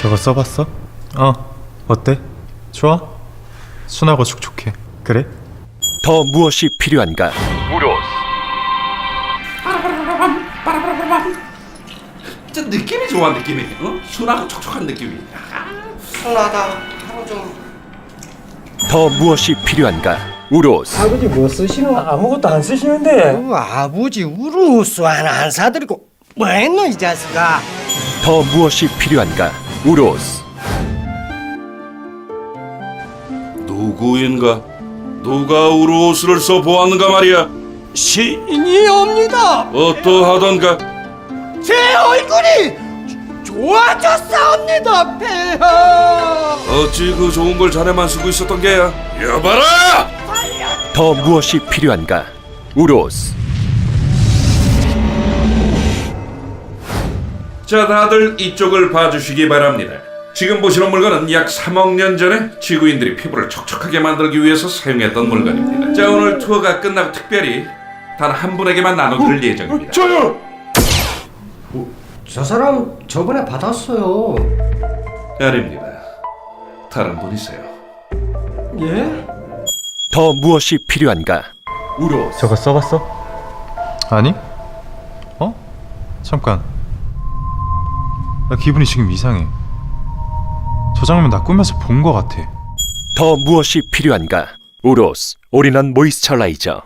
저거 써봤어? 어 어때? 좋아? 순하고 촉촉해 그래? 더 무엇이 필요한가? 진짜 느낌이 좋아 느낌이 어? 순하고 촉촉한 느낌이 순하다 하루 좀 더 무엇이 필요한가? 우로스 아버지 뭐 쓰시는 아무것도 안 쓰시는데 그 아버지 우루스 하나 안 사드리고 뭐 했노 이 자식아 더 무엇이 필요한가? 우로스. 누구인가? 누가 우르오스를 써보았는가 말이야? 시인이 옵니다! 어떠하던가? 제 얼굴이 좋아졌사옵니다 폐하! 어찌 그 좋은 걸 자네만 쓰고 있었던 게야? 여봐라! 더 무엇이 필요한가? 우로스 자 다들 이쪽을 봐주시기 바랍니다 지금 보시는 물건은 약 3억 년 전에 지구인들이 피부를 촉촉하게 만들기 위해서 사용했던 물건입니다 자 오늘 투어가 끝나고 특별히 단 한 분에게만 나눠드릴 예정입니다 저 사람 저번에 받았어요 아닙니다 다른 분이세요 예? 더 무엇이 필요한가? 우로스 저거 써봤어? 아니? 어? 잠깐 나 기분이 지금 이상해. 저 장면 나 꿈에서 본거 같아. 더 무엇이 필요한가? 우로스 올인원 모이스처라이저